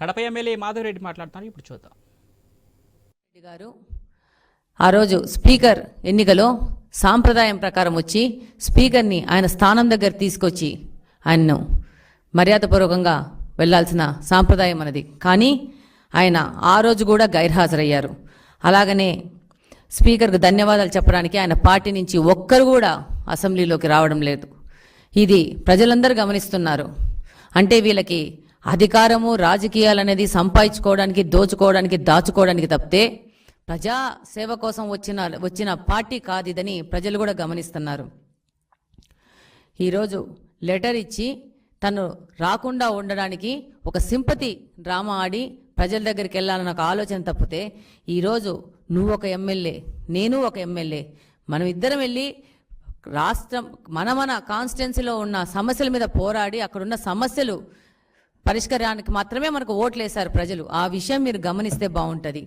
Kadapa MLA Madhava Reddy మాట్లాడుతున్నారు. ఇప్పుడు చూద్దాం. గారు ఆ రోజు స్పీకర్ ఎన్నికలో సాంప్రదాయం ప్రకారం వచ్చి స్పీకర్ని ఆయన స్థానం దగ్గర తీసుకొచ్చి ఆయన్ను మర్యాదపూర్వకంగా వెళ్ళాల్సిన సాంప్రదాయం అన్నది. కానీ ఆయన ఆ రోజు కూడా గైర్హాజరయ్యారు. అలాగనే స్పీకర్కు ధన్యవాదాలు చెప్పడానికి ఆయన పార్టీ నుంచి ఒక్కరు కూడా అసెంబ్లీలోకి రావడం లేదు. ఇది ప్రజలందరూ గమనిస్తున్నారు. అంటే వీళ్ళకి అధికారము రాజకీయాలు అనేది సంపాదించుకోవడానికి దోచుకోవడానికి దాచుకోవడానికి తప్పితే ప్రజా సేవ కోసం వచ్చిన వచ్చిన పార్టీ కాదు ఇదని ప్రజలు కూడా గమనిస్తున్నారు. ఈరోజు లెటర్ ఇచ్చి తను రాకుండా ఉండడానికి ఒక సింపతి డ్రామా ఆడి ప్రజల దగ్గరికి వెళ్ళాలన్న ఒక ఆలోచన తప్పితే ఈరోజు నువ్వు ఒక ఎమ్మెల్యే నేను ఒక ఎమ్మెల్యే మనం ఇద్దరం వెళ్ళి రాష్ట్రం మన మన కాన్స్టిట్యున్సీలో ఉన్న సమస్యల మీద పోరాడి అక్కడున్న సమస్యలు పరిష్కారానికి మాత్రమే మనకు ఓట్లు వేశారు ప్రజలు. ఆ విషయం మీరు గమనిస్తే బాగుంటుంది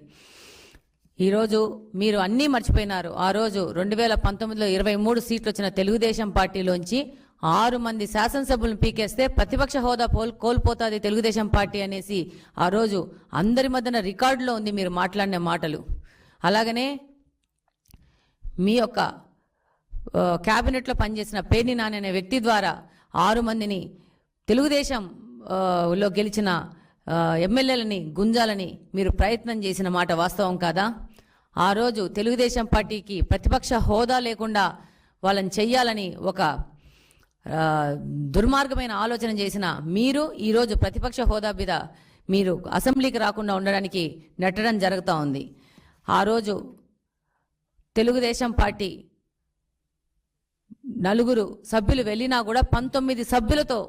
ఈరోజు మీరు అన్నీ మర్చిపోయినారు. ఆ రోజు రెండు వేల పంతొమ్మిదిలో ఇరవై మూడు సీట్లు వచ్చిన తెలుగుదేశం పార్టీలోంచి ఆరు మంది శాసనసభ్యులను పీకేస్తే ప్రతిపక్ష హోదా పోల్ కోల్పోతుంది తెలుగుదేశం పార్టీ అనేసి ఆ రోజు అందరి మధ్యన రికార్డులో ఉంది మీరు మాట్లాడిన మాటలు. అలాగనే మీ యొక్క క్యాబినెట్లో పనిచేసిన పేర్ని నాని అనే వ్యక్తి ద్వారా ఆరు మందిని తెలుగుదేశం లో గెలిచిన ఎమ్మెల్యేలని గుంజాలని మీరు ప్రయత్నం చేసిన మాట వాస్తవం కాదా? ఆ రోజు తెలుగుదేశం పార్టీకి ప్రతిపక్ష హోదా లేకుండా వాళ్ళని చెయ్యాలని ఒక దుర్మార్గమైన ఆలోచన చేసిన మీరు ఈరోజు ప్రతిపక్ష హోదా మీద మీరు అసెంబ్లీకి రాకుండా ఉండడానికి నెట్టడం జరుగుతూ ఉంది. ఆ రోజు తెలుగుదేశం పార్టీ నలుగురు సభ్యులు వెళ్ళినా కూడా పంతొమ్మిది సభ్యులతో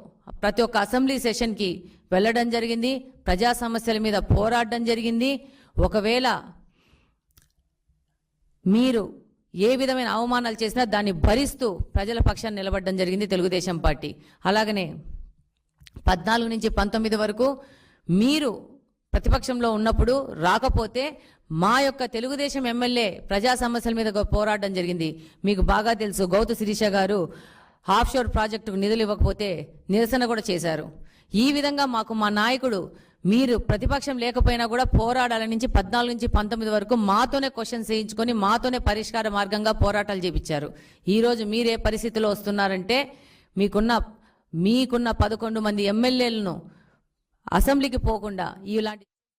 ప్రతి ఒక్క అసెంబ్లీ సెషన్కి వెళ్ళడం జరిగింది. ప్రజా సమస్యల మీద పోరాడడం జరిగింది. ఒకవేళ మీరు ఏ విధమైన అవమానాలు చేసినా దాన్ని భరిస్తూ ప్రజల పక్షాన్ని నిలబడడం జరిగింది తెలుగుదేశం పార్టీ. అలాగనే పద్నాలుగు నుంచి పంతొమ్మిది వరకు మీరు ప్రతిపక్షంలో ఉన్నప్పుడు రాకపోతే మా యొక్క తెలుగుదేశం ఎమ్మెల్యే ప్రజా సమస్యల మీద పోరాడడం జరిగింది. మీకు బాగా తెలుసు. గౌతు శిరీష గారు హాఫ్ షోర్ ప్రాజెక్టుకు నిధులు ఇవ్వకపోతే నిరసన కూడా చేశారు. ఈ విధంగా మాకు మా నాయకుడు మీరు ప్రతిపక్షం లేకపోయినా కూడా పోరాడాల నుంచి పద్నాలుగు నుంచి పంతొమ్మిది వరకు మాతోనే క్వశ్చన్స్ చేయించుకొని మాతోనే పరిష్కార మార్గంగా పోరాటాలు చేపించారు. ఈరోజు మీరే పరిస్థితిలో వస్తున్నారంటే మీకున్న మీకున్న పదకొండు మంది ఎమ్మెల్యేలను అసెంబ్లీకి పోకుండా ఇలాంటి